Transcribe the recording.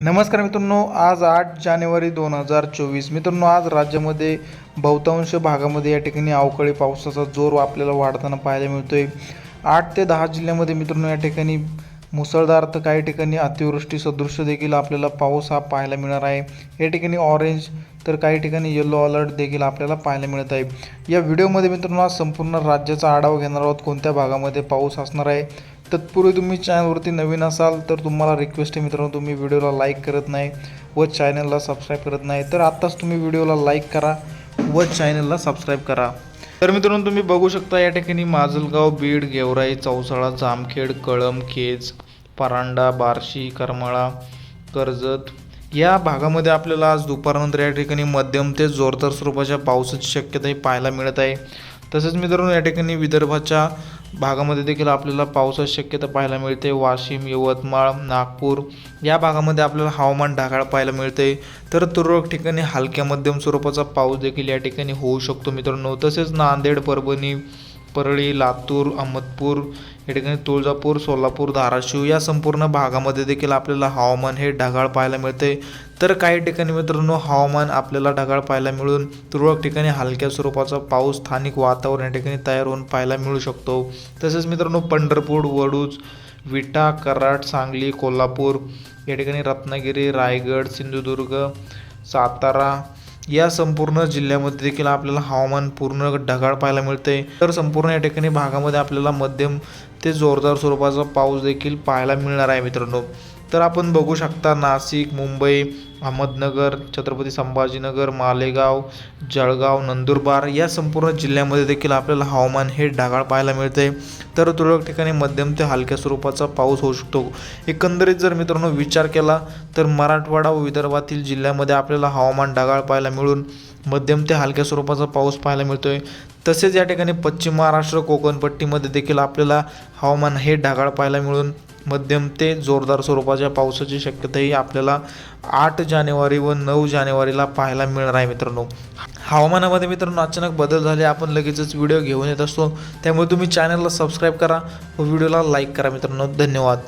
नमस्कार मित्रांनो आज आठ जानेवारी दोन हजार चोवीस. मित्रांनो आज राज्यामध्ये बहुतांश भागामध्ये या ठिकाणी अवकाळी पावसाचा जोर आपल्याला वाढताना पाहायला मिळतोय. आठ ते दहा जिल्ह्यामध्ये मित्रांनो या ठिकाणी मुसळधार तर काही ठिकाणी अतिवृष्टी सदृश्य देखील आपल्याला पाऊस हा पाहायला मिळणार आहे. या ठिकाणी ऑरेंज तर काही ठिकाणी येलो अलर्ट देखील आपल्याला पाहायला मिळत आहे. या व्हिडिओमध्ये मित्रांनो आज संपूर्ण राज्याचा आढावा घेणार आहोत. कोणत्या भागामध्ये पाऊस असणार आहे? तत्पूर्वी तुम्ही चॅनलवरती नवीन असाल तर तुम्हाला रिक्वेस्ट आहे मित्रांनो तुम्ही व्हिडिओला लाईक करत नाही व चॅनलला सबस्क्राईब करत नाही तर आत्ताच तुम्ही व्हिडिओला लाईक करा व चॅनलला सबस्क्राईब करा. तर मित्रांनो तुम्ही बघू शकता या ठिकाणी माजलगाव बीड गेवराई चौसाळा जामखेड कळम केज परांडा बार्शी करमाळा कर्जत या भागामध्ये आपल्याला आज दुपारनंतर या ठिकाणी मध्यम ते जोरदार स्वरूपाच्या पावसाची शक्यताही पाहायला मिळत आहे. तसेच मित्रांनो या ठिकाणी विदर्भाच्या भागामध्ये देखील आपल्याला पावसाची शक्यता पाहायला मिळते. वाशिम यवतमाळ नागपूर या भागामध्ये आपल्याला हवामान ढगाळ पाहायला मिळते. तर तुरळक ठिकाणी हलक्या मध्यम स्वरूपाचा पाऊस देखील या ठिकाणी होऊ शकतो मित्रांनो. तसेच नांदेड परभणी परळी लातूर अहमदपूर या ठिकाणी तुळजापूर सोलापूर धाराशिव या संपूर्ण भागामध्ये देखील आपल्याला हवामान हे ढगाळ पाहायला मिळते. तर काही ठिकाणी मित्रांनो हवामान आपल्याला ढगाळ पाहायला मिळून तुरळक ठिकाणी हलक्या स्वरूपाचा पाऊस स्थानिक वातावरण या ठिकाणी तयार होऊन पाहायला मिळू शकतो. तसेच मित्रांनो पंढरपूर वडूज विटा कराड सांगली कोल्हापूर या ठिकाणी रत्नागिरी रायगड सिंधुदुर्ग सातारा या संपूर्ण जिल्ह्यामध्ये देखील आपल्याला हवामान पूर्ण ढगाळ पाहायला मिळते तर संपूर्ण या ठिकाणी भागामध्ये आपल्याला मध्यम ते जोरदार स्वरूपाचा पाऊस देखील पाहायला मिळणार आहे मित्रांनो. तर आपण बघू शकता नाशिक मुंबई अहमदनगर छत्रपती संभाजीनगर मालेगाव जळगाव नंदुरबार या संपूर्ण जिल्ह्यामध्ये देखील आपल्याला हवामान हे ढगाळ पाहायला मिळते तर तुरळक ठिकाणी मध्यम ते हलक्या स्वरूपाचा पाऊस होऊ शकतो. एकंदरीत जर मित्रांनो विचार केला तर मराठवाडा व विदर्भातील जिल्ह्यामध्ये आपल्याला हवामान ढगाळ पाहायला मिळून मध्यम ते हलक्या स्वरूपाचा पाऊस पाहायला मिळतोय. तसेच या ठिकाणी पश्चिम महाराष्ट्र कोकणपट्टीमध्ये देखील आपल्याला हवामान हे ढगाळ पाहायला मिळून मध्यम ते जोरदार स्वरूपाच्या पावसाची शक्यताही आपल्याला आठ जानेवारी व नऊ जानेवारीला पाहायला मिळणार आहे मित्रांनो. हवामानामध्ये मित्रांनो अचानक बदल झाले आपण लगेचच व्हिडिओ घेऊन येत असतो. त्यामुळे तुम्ही चॅनलला सबस्क्राईब करा व व्हिडिओला लाईक करा मित्रांनो. धन्यवाद.